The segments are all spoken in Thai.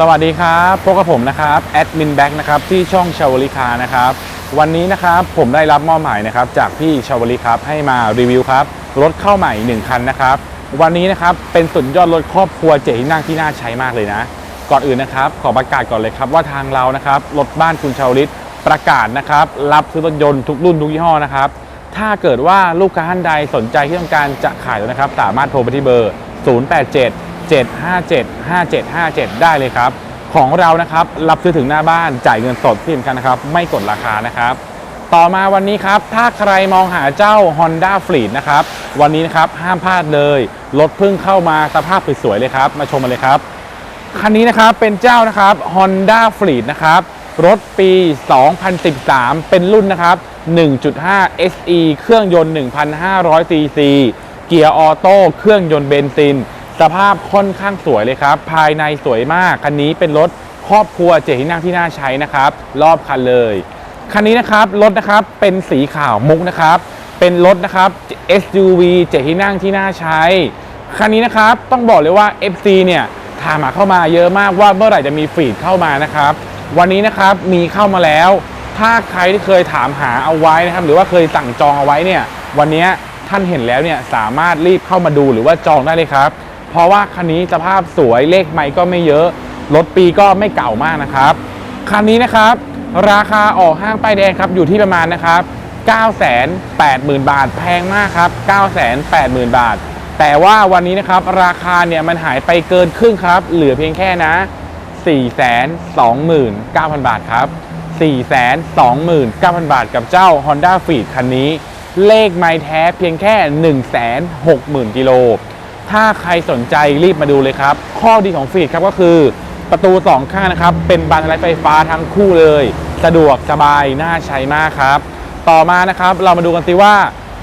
สวัสดีครับพบกับผมนะครับแอดมินแบ็กนะครับที่ช่องชาวลิคานะครับวันนี้นะครับผมได้รับมอบหมายนะครับจากพี่ชาวลิครับให้มารีวิวครับรถเข้าใหม่ 1 คันนะครับวันนี้นะครับเป็นสุดยอดรถครอบครัวเจ๋งนั่งที่น่าใช้มากเลยนะ ก่อนอื่นนะครับขอประกาศก่อนเลยครับว่าทางเรานะครับรถบ้านคุณชาวลิตประกาศนะครับรับซื้อรถยนต์ทุกรุ่นทุกยี่ห้อนะครับถ้าเกิดว่าลูกค้าท่านใดสนใจที่ต้องการจะขายนะครับสามารถโทรไปที่เบอร์ 087 757 5757 ได้เลยครับ ของเรานะครับรับซื้อถึงหน้าบ้านจ่ายเงินสดที่สำคัญนะครับ ไม่กดราคานะครับ ต่อมาวันนี้ครับ ถ้าใครมองหาเจ้า Honda Fleet นะครับ วันนี้นะครับห้ามพลาดเลยรถเพิ่งเข้ามาสภาพสวยๆเลยครับ มาชมมาเลยครับ คันนี้นะครับเป็นเจ้านะครับ Honda Fleet นะครับรถปี 2013 เป็นรุ่นนะครับ 1.5 SE เครื่องยนต์ 1,500 cc เกียร์ออโต้ เครื่องยนต์เบนซิน สภาพค่อนข้างสวยเลยครับ ภายในสวยมาก คันนี้เป็นรถครอบครัวเจ็ดที่นั่งที่น่าใช้นะครับ รอบคันเลย คันนี้นะครับรถนะครับเป็นสีขาวมุกนะครับ เป็นรถนะครับ SUV เจ็ดที่นั่งที่น่าใช้ คันนี้นะครับต้องบอกเลยว่า FC เนี่ยถามมาเข้ามาเยอะมากว่าเมื่อไหร่จะมีฟีดเข้ามานะครับ วันนี้นะครับมีเข้ามาแล้ว ถ้าใครที่เคยถามหาเอาไว้นะครับ หรือว่าเคยสั่งจองเอาไว้เนี่ย วันนี้ท่านเห็นแล้วเนี่ยสามารถรีบเข้ามาดูหรือว่าจองได้เลยครับ เพราะว่าคันนี้สภาพสวยเลขไม่ก็ไม่เยอะ รถปีก็ไม่เก่ามากนะครับ คันนี้นะครับ ราคาออกห้างป้ายแดงครับอยู่ที่ประมาณนะครับ 980,000 บาท แพงมากครับ 980,000 บาท แต่ว่าวันนี้นะครับราคาเนี่ยมันหายไปเกินครึ่งครับ เหลือเพียงแค่นะ 429,000 บาทครับ 429,000 บาทกับเจ้า Honda f e e d คันนี้ เลขไม้แท้เพียงแค่ 160,000กิโล ถ้าใครสนใจรีบมาดูเลยครับ ข้อดีของฟีดครับก็คือประตูสองข้างนะครับ เป็นบานไลท์ไฟฟ้าทั้งคู่เลย สะดวกสบายน่าใช้มากครับ ต่อมานะครับ เรามาดูกันสิว่า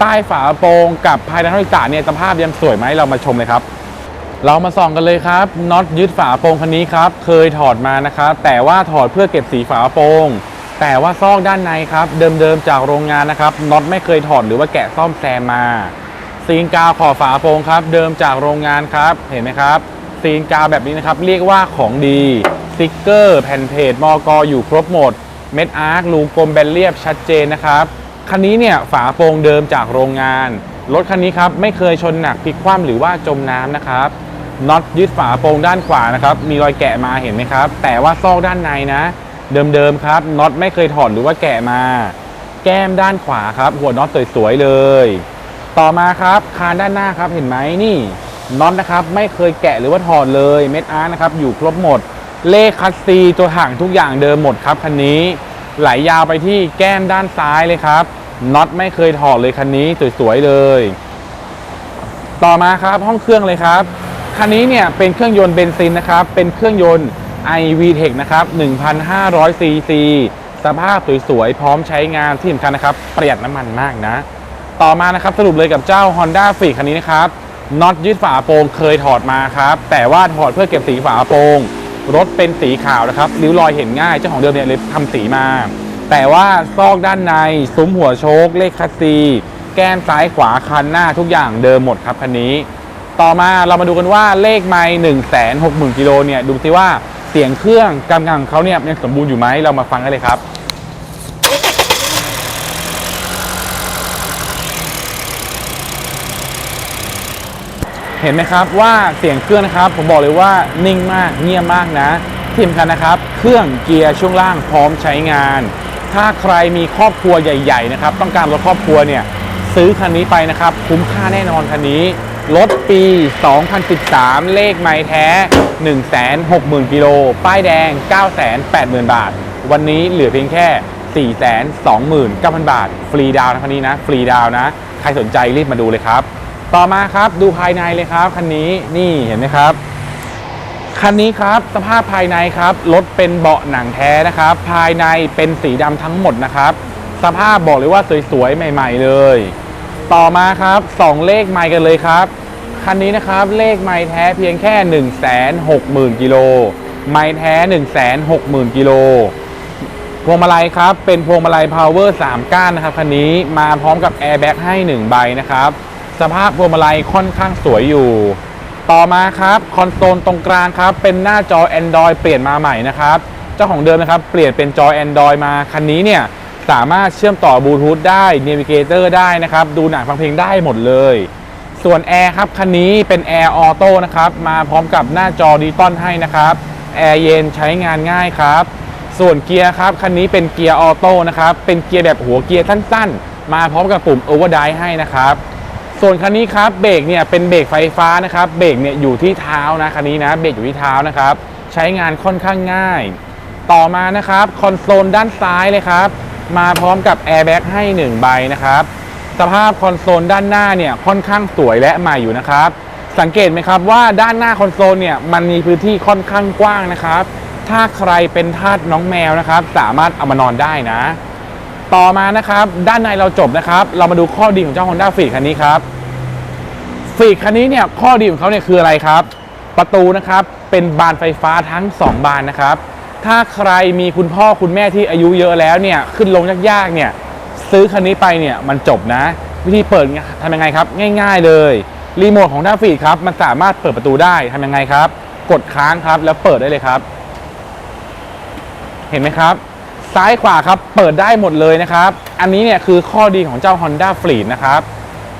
ใต้ฝาโปรงกับภายในห้องโดยสารเนี่ยสภาพยังสวยไหมเรามาชมเลยครับ เรามาส่องกันเลยครับน็อตยึดฝาโปรงคันนี้ครับ เคยถอดมานะครับ แต่ว่าถอดเพื่อเก็บสีฝาโปรงแต่ว่าซอกด้านในครับ เดิมๆจากโรงงานนะครับน็อตไม่เคยถอดหรือว่าแกะซ่อมแซมมา ซีนกาวขอบฝาโปรงครับ เดิมจากโรงงานครับ เห็นไหมครับ ซีนกาวแบบนี้นะครับ เรียกว่าของดีสติกเกอร์ แผ่นเพจมอกอยู่ครบหมด เม็ดอาร์ครูกลมแบนเรียบชัดเจนนะครับ คันนี้เนี่ยฝาโปรงเดิมจากโรงงาน รถคันนี้ครับไม่เคยชนหนักพลิกคว่ำหรือว่าจมน้ำนะครับน็อตยึดฝาโปรงด้านขวานะครับ มีรอยแกะมาเห็นไหมครับ แต่ว่าซอกด้านในนะ เดิมๆครับน็อตไม่เคยถอดหรือว่าแกะมา แก้มด้านขวาครับ หัวน็อตสวยๆเลย ต่อมาครับคานด้านหน้าครับเห็นไหมนี่น็อตนะครับไม่เคยแกะหรือว่าถอดเลยเม็ดอาร์นะครับอยู่ครบหมด เลขคัสซีตัวห่างทุกอย่างเดิมหมดครับคันนี้ไหลยาวไปที่แก้มด้านซ้ายเลยครับน็อตไม่เคยถอดเลยคันนี้สวยๆเลย ต่อมาครับห้องเครื่องเลยครับคันนี้เนี่ยเป็นเครื่องยนต์เบนซินนะครับเป็นเครื่องยนต์ iVTEC นะครับ1,500 cc สภาพสวยๆพร้อมใช้งานที่สำคัญนะครับประหยัดน้ำมันมากนะ ต่อมานะครับสรุปเลยกับเจ้า Honda f r e e คันนี้นะครับน็อตยืดฝาโปรงเคยถอดมาครับแต่ว่าถอดเพื่อเก็บสีฝาโปรงรถเป็นสีขาวนะครับริ้วรอยเห็นง่ายเจ้าของเดิมเนี่ยเลยทำสีมา แต่ว่าซอกด้านในซุ้มหัวโชคเลขคัสซีแก้มซ้ายขวาคันหน้าทุกอย่างเดิมหมดครับคันนี้ ต่อมาเรามาดูกันว่าเลขไมล์หนึ่งแสนหกหมื่นกิโลเนี่ยดูสิว่าเสียงเครื่องกำลังเขาเนี่ยยังสมบูรณ์อยู่ไหมเรามาฟังกันเลยครับ เห็นไหมครับว่าเสียงเครื่องนะครับ ผมบอกเลยว่านิ่งมากเงียบมากนะที่สำคัญนะครับ เครื่องเกียร์ช่วงล่างพร้อมใช้งาน ถ้าใครมีครอบครัวใหญ่ ๆ นะครับ ต้องการรถครอบครัวเนี่ยซื้อคันนี้ไปนะครับ คุ้มค่าแน่นอนคันนี้รถปี 2013 เลขไม้แท้ 160,000 กิโล ป้ายแดง 980,000 บาท วันนี้เหลือเพียงแค่ 429,000 บาท ฟรีดาวน์นะคันนี้นะ ฟรีดาวน์นะ ใครสนใจรีบมาดูเลยครับ ต่อมาครับดูภายในเลยครับคันนี้นี่เห็นไหมครับ คันนี้ครับสภาพภายในครับรถเป็นเบาะหนังแท้นะครับ ภายในเป็นสีดำทั้งหมดนะครับ สภาพบอกเลยว่าสวยๆใหม่ ๆ เลย ต่อมาครับสองเลขใหม่กันเลยครับคันนี้นะครับเลขใหม่แท้เพียงแค่ 1 6 0 0 0 0กิโลใหม่แท้ 1 6 0 0 0 0กิโลพวงมาลัยครับ เป็นพวงมาลัย power 3 ก้านนะครับคันนี้มาพร้อมกับแอร์แบ็กให้ 1 ใบนะครับ สภาพพวงมาลัยค่อนข้างสวยอยู่ ต่อมาครับคอนโซลตรงกลางครับ เป็นหน้าจอ Android เปลี่ยนมาใหม่นะครับ เจ้าของเดิมนะครับ เปลี่ยนเป็นจอ Android มาคันนี้เนี่ยสามารถเชื่อมต่อบลูทูธได้ Navigator ได้นะครับ ดูหนังฟังเพลงได้หมดเลย ส่วนแอร์ครับคันนี้เป็นแอร์ออโต้นะครับ มาพร้อมกับหน้าจอดิจิตอลให้นะครับแอร์เย็นใช้งานง่ายครับ ส่วนเกียร์ครับคันนี้เป็นเกียร์ออโต้นะครับ เป็นเกียร์แบบหัวเกียร์สั้น ๆ มาพร้อมกับปุ่ม Overdrive ให้นะครับ ส่วนคันนี้ครับเบรกเนี่ยเป็นเบรกไฟฟ้านะครับเบรกเนี่ยอยู่ที่เท้านะคันนี้นะเบรกอยู่ที่เท้านะครับ ใช้งานค่อนข้างง่าย ต่อมานะครับคอนโซลด้านซ้ายเลยครับ มาพร้อมกับแอร์แบ็กให้ 1 ใบนะครับ สภาพคอนโซลด้านหน้าเนี่ยค่อนข้างสวยและใหม่อยู่นะครับ สังเกตไหมครับว่าด้านหน้าคอนโซลเนี่ยมันมีพื้นที่ค่อนข้างกว้างนะครับ ถ้าใครเป็นทาสน้องแมวนะครับ สามารถเอามานอนได้นะ ต่อมานะครับ ด้านในเราจบนะครับ เรามาดูข้อดีของเจ้า Honda Fit คันนี้ครับฟีกคันนี้เนี่ยข้อดีของเขาเนี่ยคืออะไรครับ ประตูนะครับเป็นบานไฟฟ้าทั้ง 2 บานนะครับ ถ้าใครมีคุณพ่อคุณแม่ที่อายุเยอะแล้วเนี่ยขึ้นลงยากๆเนี่ยซื้อคันนี้ไปเนี่ยมันจบนะ วิธีเปิดทำยังไงครับ ง่าย ๆเลยรีโมทของด้าฟีดครับมันสามารถเปิดประตูได้ทำยังไงครับ กดค้างครับแล้วเปิดได้เลยครับ เห็นไหมครับ ซ้ายขวาครับ เปิดได้หมดเลยนะครับ อันนี้เนี่ยคือข้อดีของเจ้า Honda f l e e t นะครับ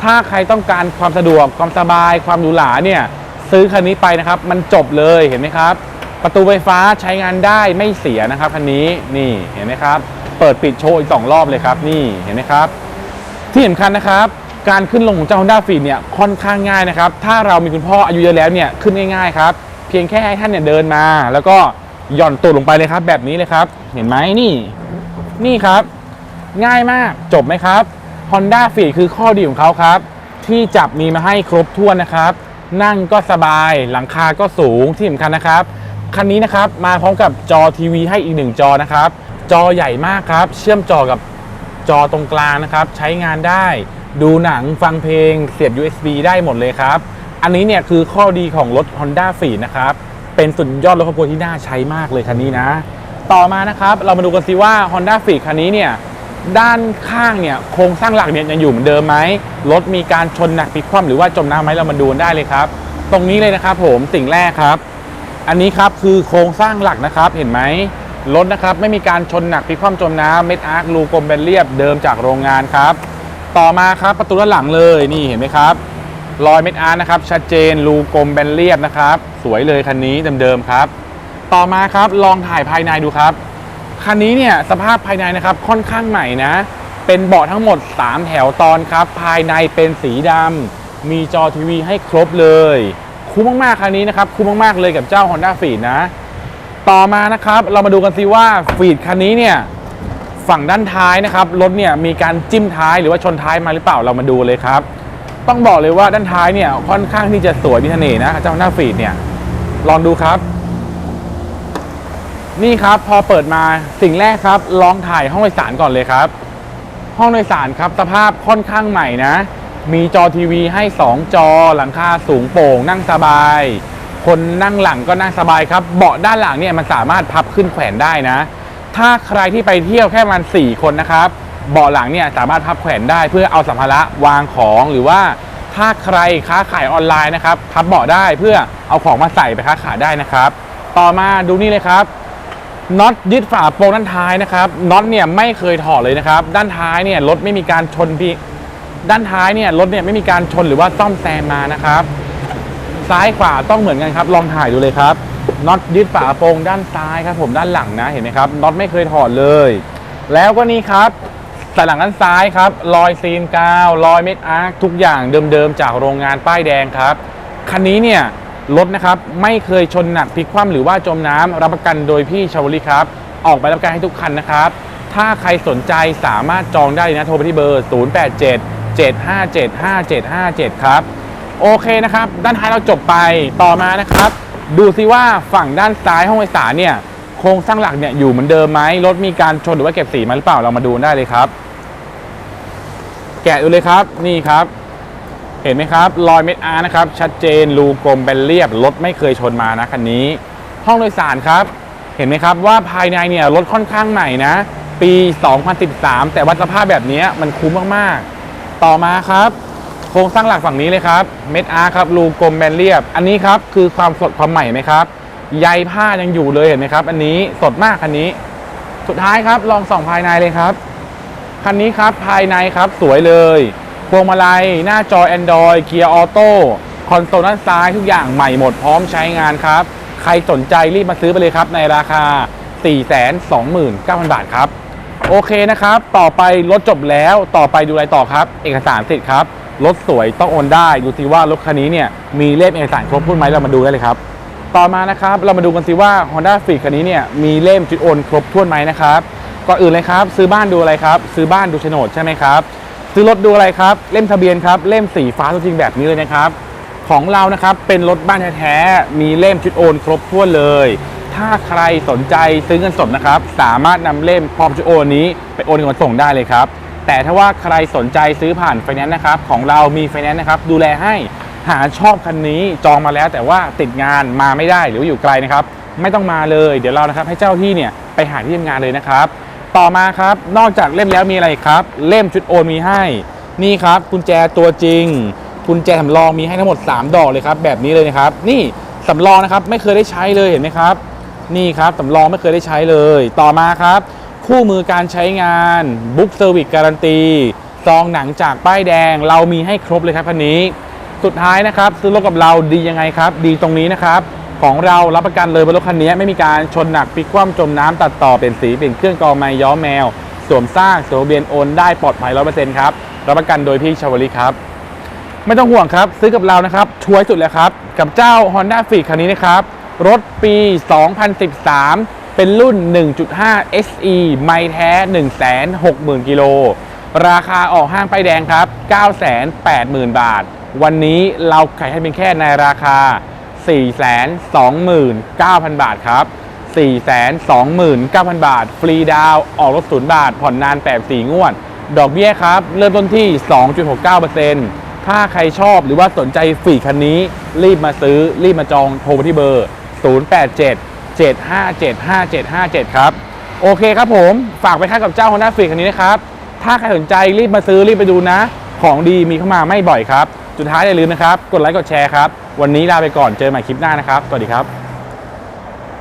ถ้าใครต้องการความสะดวก ความสบาย ความหรูหราเนี่ย ซื้อคันนี้ไปนะครับ มันจบเลยเห็นไหมครับ ประตูไฟฟ้าใช้งานได้ไม่เสียนะครับคันนี้นี่เห็นไหมครับ เปิดปิดโชว์อีกสองรอบเลยครับ นี่เห็นไหมครับ ที่สำคัญนะครับการขึ้นลงของเจ้า Honda f e e d เนี่ยค่อนข้างง่ายนะครับ ถ้าเรามีคุณพ่ออายุเยอะแล้วเนี่ยขึ้นง่ายๆครับ เพียงแค่ให้ท่านเนี่ยเดินมา แล้วก็ หย่อนตัวลงไปเลยครับ แบบนี้เลยครับ เห็นไหมนี่ นี่ครับ ง่ายมากจบไหมครับ Honda f e e คือข้อดีของเขาครับ ที่จับมีมาให้ครบถ้วนนะครับ นั่งก็สบายหลังคาก็สูงที่สำคัญนะครับคันนี้นะครับมาพร้อมกับจอทีวีให้อีกหนึ่งจอนะครับ จอใหญ่มากครับ เชื่อมจอกับจอตรงกลางนะครับ ใช้งานได้ ดูหนังฟังเพลงเสียบ USB ได้หมดเลยครับ อันนี้เนี่ยคือข้อดีของรถ Honda f e e นะครับ เป็นสุดยอดรถครอบครัวที่น่าใช้มากเลยคันนี้นะ ต่อมานะครับเรามาดูกันสิว่า Honda f e e d คันนี้เนี่ยด้านข้างเนี่ยโครงสร้างหลักเนี่ยยังอยู่เหมือนเดิมไหมรถมีการชนหนักพลิกคว่ำหรือว่าจมน้ำไหมเรามาดูกันได้เลยครับ ตรงนี้เลยนะครับผมสิ่งแรกครับ อันนี้ครับคือโครงสร้างหลักนะครับเห็นไหมรถนะครับไม่มีการชนหนักพลิกคว่ำจมน้ำเม็ดอาร์ครูกลมเป็นเรียบเดิมจากโรงงานครับ ต่อมาครับประตูด้านหลังเลยนี่เห็นไหมครับ รอยเม็ดอาร์นะครับ ชัดเจนรูกลมแบนเรียบนะครับ สวยเลยคันนี้เดิมๆครับ ต่อมาครับลองถ่ายภายในดูครับ คันนี้เนี่ยสภาพภายในนะครับค่อนข้างใหม่นะ เป็นเบาะทั้งหมด 3 แถวตอนครับ ภายในเป็นสีดำมีจอทีวีให้ครบเลย คุ้มมากๆคันนี้นะครับ คุ้มมากๆเลยกับเจ้า Honda f e e d นะ ต่อมานะครับเรามาดูกันซิว่าฟีดคันนี้เนี่ยฝั่งด้านท้ายนะครับรถเนี่ยมีการจิ้มท้ายหรือว่าชนท้ายมาหรือเปล่าเรามาดูเลยครับ ต้องบอกเลยว่าด้านท้ายเนี่ยค่อนข้างที่จะสวยมีเสน่ห์นะเจ้า Honda f e e d เนี่ย ลองดูครับ นี่ครับพอเปิดมาสิ่งแรกครับ ลองถ่ายห้องโดยสารก่อนเลยครับ ห้องโดยสารครับสภาพค่อนข้างใหม่นะ มีจอทีวีให้ 2 จอหลังคาสูงโปร่ง นั่งสบาย คนนั่งหลังก็นั่งสบายครับ เบาะด้านหลังเนี่ยมันสามารถพับขึ้นแขวนได้นะ ถ้าใครที่ไปเที่ยวแค่ประมัน4คนนะครับ เบาะหลังเนี่ยสามารถพับแขวนได้เพื่อเอาสัมภาระวางของหรือว่าถ้าใครค้าขายออนไลน์นะครับพับเบาะได้เพื่อเอาของมาใส่ไปค้าขายได้นะครับ ต่อมาดูนี่เลยครับน็อตยึดฝาโปรงด้านท้ายนะครับน็อตเนี่ยไม่เคยถอดเลยนะครับ ด้านท้ายเนี่ยรถไม่มีการชนพี่ด้านท้ายเนี่ยรถเนี่ยไม่มีการชนหรือว่าซ่อมแซมมานะครับ ซ้ายขวาต้องเหมือนกันครับ ลองถ่ายดูเลยครับน็อตยึดฝาโปรงด้านซ้ายครับ ผมด้านหลังนะเห็นไหมครับน็อตไม่เคยถอดเลย แล้วก็นี่ครับ สันหลังด้านซ้ายครับรอยซีนกาวรอยเม็ดอาร์คทุกอย่างเดิมๆจากโรงงานป้ายแดงครับ คันนี้เนี่ยรถนะครับไม่เคยชนหนักพลิกคว่ำหรือว่าจมน้ำรับประกันโดยพี่ชาวลิครับ ออกใบรับกันให้ทุกคันนะครับ ถ้าใครสนใจสามารถจองได้นะโทรไปที่เบอร์ 087 757 5757 ครับ โอเคนะครับ ด้านท้ายเราจบไปต่อมานะครับ ดูซิว่าฝั่งด้านซ้ายห้องโดยสารเนี่ย ครงสร้างหลักเนี่ยอยู่เหมือนเดิมไหมรถมีการชนหรือว่าเก็บสีมาหรือเปล่าเรามาดูได้เลยครับ แกะดูเลยครับนี่ครับ เห็นไหมครับรอยเม็ดอาร์นะครับ ชัดเจนรูกลมแบนเรียบรถไม่เคยชนมานะคันนี้ ห้องโดยสารครับ เห็นไหมครับว่าภายในเนี่ยรถค่อนข้างใหม่นะ ปี 2013 แต่วัดสภาพแบบนี้มันคุ้มมากๆ ต่อมาครับโครงสร้างหลักฝั่งนี้เลยครับ เม็ดอาร์ครับรูกลมแบนเรียบ อันนี้ครับคือความสดความใหม่ไหมครับ ใยผ้ายังอยู่เลยเห็นไหมครับ อันนี้สดมากคันนี้ สุดท้ายครับลองส่องภายในเลยครับคันนี้ครับภายในครับสวยเลยพวงมาลัยหน้าจอ Android เกียร์ออโต้คอนโซลด้านซ้ายทุกอย่างใหม่หมดพร้อมใช้งานครับ ใครสนใจรีบมาซื้อไปเลยครับ ในราคา 429,000 บาทครับ โอเคนะครับ ต่อไปรถจบแล้วต่อไปดูอะไรต่อครับ เอกสารสิทธิ์ครับรถสวยต้องโอนได้ ดูสิว่ารถคันนี้เนี่ยมีเล่มเอกสารครบถ้วนไหมเรามาดูได้เลยครับ ต่อมานะครับเรามาดูกันสิว่า Honda f i t คันนี้เนี่ยมีเล่มจุดโอนครบถ้วนไหมนะครับก่อนอื่นเลยครับ ซื้อบ้านดูอะไรครับ ซื้อบ้านดูโฉนดใช่ไหมครับ ซื้อรถดูอะไรครับ เล่มทะเบียนครับ เล่มสีฟ้าตัวจริงแบบนี้เลยนะครับ ของเรานะครับเป็นรถบ้านแท้ๆมีเล่มชุดโอนครบถ้วนเลย ถ้าใครสนใจซื้อเงินสดนะครับ สามารถนำเล่มพร้อมชุดโอนนี้ไปโอนเงินส่งได้เลยครับแต่ถ้าว่าใครสนใจซื้อผ่านไฟแนนซ์นะครับ ของเรามีไฟแนนซ์นะครับ ดูแลให้ หาชอบคันนี้จองมาแล้วแต่ว่าติดงานมาไม่ได้หรืออยู่ไกลนะครับ ไม่ต้องมาเลยเดี๋ยวเรานะครับให้เจ้าที่เนี่ยไปหาที่ทำงานเลยนะครับ ต่อมาครับนอกจากเล่มแล้วมีอะไรครับ เล่มชุดโอนมีให้ นี่ครับกุญแจตัวจริงกุญแจสำรองมีให้ทั้งหมด 3 ดอกเลยครับ แบบนี้เลยนะครับ นี่สำรองนะครับไม่เคยได้ใช้เลยเห็นไหมครับ นี่ครับสำรองไม่เคยได้ใช้เลย ต่อมาครับ คู่มือการใช้งานบุ๊กเซอร์วิสการันตีซองหนังจากป้ายแดงเรามีให้ครบเลยครับคันนี้ สุดท้ายนะครับ ซื้อรถกับเราดียังไงครับ ดีตรงนี้นะครับ ของเรารับประกันเลยว่ารถคันนี้ไม่มีการชนหนักพลิกคว่ำจมน้ำตัดต่อเปลี่ยนสีเปลี่ยนเครื่องกรองไม้ย้อมแมว สวมซากสวมเบียนโอนได้ปลอดภัยร้อยเปอร์เซ็นต์ครับรับประกันโดยพี่ชาวลิครับ ไม่ต้องห่วงครับ ซื้อกับเรานะครับช่วยสุดแล้วครับ กับเจ้า Honda f i t คันนี้นะครับ รถปี 2013 เป็นรุ่น 1.5 SE ไม่แท้ 160,000 กิโล ราคาออกห้างป้ายแดงครับ 980,000 บาท วันนี้เราขายให้เป็นแค่ในราคา 429,000 บาทครับ 429,000 บาท ฟรีดาวออกรถศูนย์บาท ผ่อนนาน 84 งวด ดอกเบี้ยครับ เริ่มต้นที่ 2.69%ถ้าใครชอบหรือว่าสนใจฝีคันนี้ รีบมาซื้อ รีบมาจองโทรไปที่เบอร์ 087 757 5757 ครับ โอเคครับผม ฝากไปค่ากับเจ้า Honda f i t คันนี้นะครับ ถ้าใครสนใจรีบมาซื้อรีบไปดูนะ ของดีมีเข้ามาไม่บ่อยครับ สุดท้ายอย่าลืมนะครับ กดไลค์กดแชร์ครับ วันนี้ลาไปก่อนเจอกันใหม่คลิปหน้านะครับ สวัสดีครับ